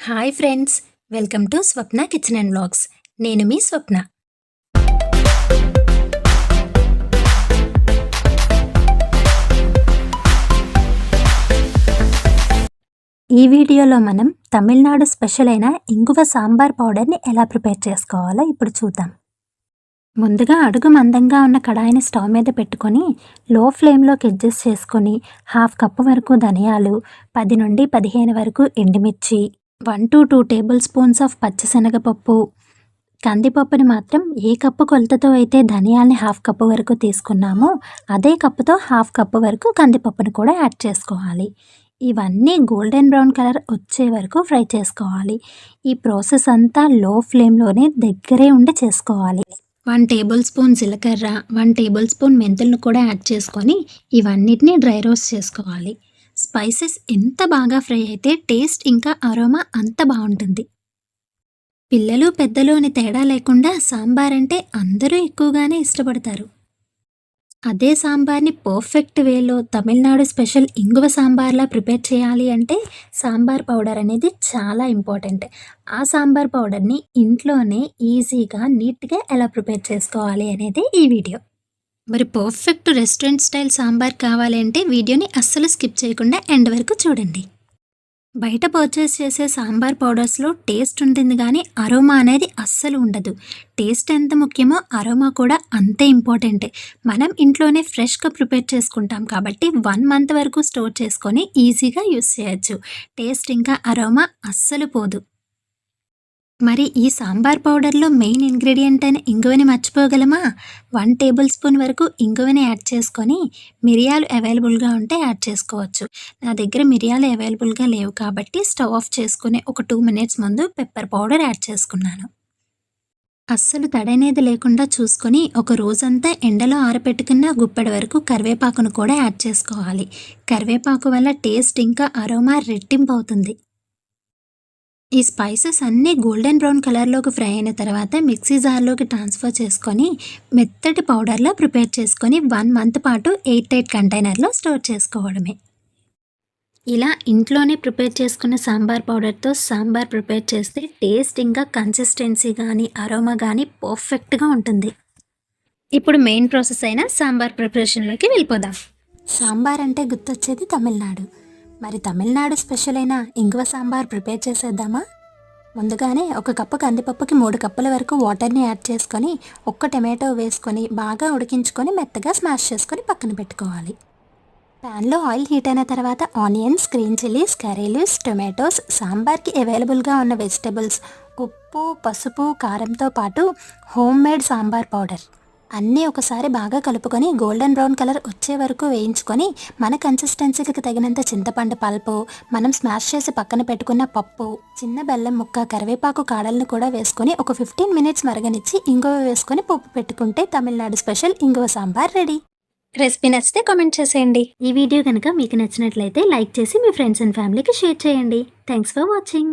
Hi friends welcome to Swapna kitchen and blogs నేను మీ స్వప్న. ఈ వీడియోలో మనం తమిళనాడు స్పెషల్ అయిన ఇంగువ సాంబార్ పౌడర్ని ఎలా ప్రిపేర్ చేసుకోవాలో ఇప్పుడు చూద్దాం. ముందుగా అడుగు మందంగా ఉన్న కడాయిని స్టవ్ మీద పెట్టుకొని లో ఫ్లేమ్లోకి అడ్జస్ట్ చేసుకొని హాఫ్ కప్పు వరకు ధనియాలు పది నుండి పదిహేను వరకు ఎండుమిర్చి one to two table spoons of పచ్చిశనగపప్పు. కందిపప్పుని మాత్రం ఏ కప్పు కొలతతో అయితే ధనియాల్ని హాఫ్ కప్పు వరకు తీసుకున్నామో అదే కప్పుతో హాఫ్ కప్పు వరకు కందిపప్పును కూడా యాడ్ చేసుకోవాలి. ఇవన్నీ గోల్డెన్ బ్రౌన్ కలర్ వచ్చే వరకు ఫ్రై చేసుకోవాలి. ఈ ప్రాసెస్ అంతా లో ఫ్లేమ్లోనే దగ్గరే ఉండి చేసుకోవాలి. వన్ టేబుల్ స్పూన్ జీలకర్ర వన్ టేబుల్ స్పూన్ మెంతులను కూడా యాడ్ చేసుకొని ఇవన్నిటిని డ్రై రోస్ట్ చేసుకోవాలి. స్పైసెస్ ఎంత బాగా ఫ్రై అయితే టేస్ట్ ఇంకా అరోమా అంత బాగుంటుంది. పిల్లలు పెద్దలు అని తేడా లేకుండా సాంబార్ అంటే అందరూ ఎక్కువగానే ఇష్టపడతారు. అదే సాంబార్ని పర్ఫెక్ట్ వేలో తమిళనాడు స్పెషల్ ఇంగువ సాంబార్లా ప్రిపేర్ చేయాలి అంటే సాంబార్ పౌడర్ అనేది చాలా ఇంపార్టెంట్. ఆ సాంబార్ పౌడర్ని ఇంట్లోనే ఈజీగా నీట్గా ఎలా ప్రిపేర్ చేసుకోవాలి అనేది ఈ వీడియో. మరి పర్ఫెక్ట్ రెస్టారెంట్ స్టైల్ సాంబార్ కావాలి అంటే వీడియోని అస్సలు స్కిప్ చేయకుండా ఎండ్ వరకు చూడండి. బయట పర్చేస్ చేసే సాంబార్ పౌడర్స్లో టేస్ట్ ఉంటుంది కానీ అరోమా అనేది అస్సలు ఉండదు. టేస్ట్ ఎంత ముఖ్యమో అరోమా కూడా అంతే ఇంపార్టెంటే మనం ఇంట్లోనే ఫ్రెష్గా ప్రిపేర్ చేసుకుంటాం కాబట్టి వన్ మంత్ వరకు స్టోర్ చేసుకొని ఈజీగా యూస్ చేయొచ్చు. టేస్ట్ ఇంకా అరోమా అస్సలు పోదు. మరి ఈ సాంబార్ పౌడర్లో మెయిన్ ఇంగ్రీడియంట్ అయిన ఇంగువని మర్చిపోగలమా? వన్ టేబుల్ స్పూన్ వరకు ఇంగువని యాడ్ చేసుకొని మిరియాలు అవైలబుల్గా ఉంటే యాడ్ చేసుకోవచ్చు. నా దగ్గర మిరియాలు అవైలబుల్గా లేవు కాబట్టి స్టవ్ ఆఫ్ చేసుకునే ఒక టూ మినిట్స్ ముందు పెప్పర్ పౌడర్ యాడ్ చేసుకున్నాను. అస్సలు తడనేది లేకుండా చూసుకొని ఒక రోజంతా ఎండలో ఆరపెట్టుకున్న గుప్పెడి వరకు కరివేపాకును కూడా యాడ్ చేసుకోవాలి. కరివేపాకు వల్ల టేస్ట్ ఇంకా అరోమా రెట్టింపు అవుతుంది. ఈ స్పైసెస్ అన్నీ గోల్డెన్ బ్రౌన్ కలర్లోకి ఫ్రై అయిన తర్వాత మిక్సీ జార్లోకి ట్రాన్స్ఫర్ చేసుకొని మెత్తటి పౌడర్లో ప్రిపేర్ చేసుకొని వన్ మంత్ పాటు ఎయిట్ ఎయిట్ కంటైనర్లో స్టోర్ చేసుకోవడమే. ఇలా ఇంట్లోనే ప్రిపేర్ చేసుకున్న సాంబార్ పౌడర్తో సాంబార్ ప్రిపేర్ చేస్తే టేస్ట్ ఇంకా కన్సిస్టెన్సీ కానీ అరోమా కానీ పర్ఫెక్ట్గా ఉంటుంది. ఇప్పుడు మెయిన్ ప్రాసెస్ అయిన సాంబార్ ప్రిపరేషన్లోకి వెళ్ళిపోదాం. సాంబార్ అంటే గుర్తొచ్చేది తమిళనాడు. మరి తమిళనాడు స్పెషల్ అయిన ఇంగువ సాంబార్ ప్రిపేర్ చేసేద్దామా? ముందుగానే ఒక కప్పు కందిపప్పుకి మూడు కప్పుల వరకు వాటర్ని యాడ్ చేసుకొని ఒక్క టమాటో వేసుకొని బాగా ఉడికించుకొని మెత్తగా స్మాష్ చేసుకొని పక్కన పెట్టుకోవాలి. ప్యాన్లో ఆయిల్ హీట్ అయిన తర్వాత onions green chillies curry leaves tomatoes సాంబార్కి అవైలబుల్గా ఉన్న వెజిటబుల్స్ ఉప్పు పసుపు కారంతో పాటు హోమ్ మేడ్ సాంబార్ పౌడర్. అన్నీ ఒకసారి బాగా కలుపుకొని గోల్డెన్ బ్రౌన్ కలర్ వచ్చే వరకు వేయించుకొని మన కన్సిస్టెన్సీకి తగినంత చింతపండు పల్పు మనం స్మాష్ చేసి పక్కన పెట్టుకున్న పప్పు చిన్న బెల్లం ముక్క కరివేపాకు కాడలను కూడా వేసుకొని ఒక ఫిఫ్టీన్ మినిట్స్ మరగనిచ్చి ఇంగువ వేసుకొని పప్పు పెట్టుకుంటే తమిళనాడు స్పెషల్ ఇంగువ సాంబార్ రెడీ. రెసిపీ నచ్చితే కామెంట్ చేసేయండి. ఈ వీడియో కనుక మీకు నచ్చినట్లయితే లైక్ చేసి మీ ఫ్రెండ్స్ అండ్ ఫ్యామిలీకి షేర్ చేయండి. Thanks for watching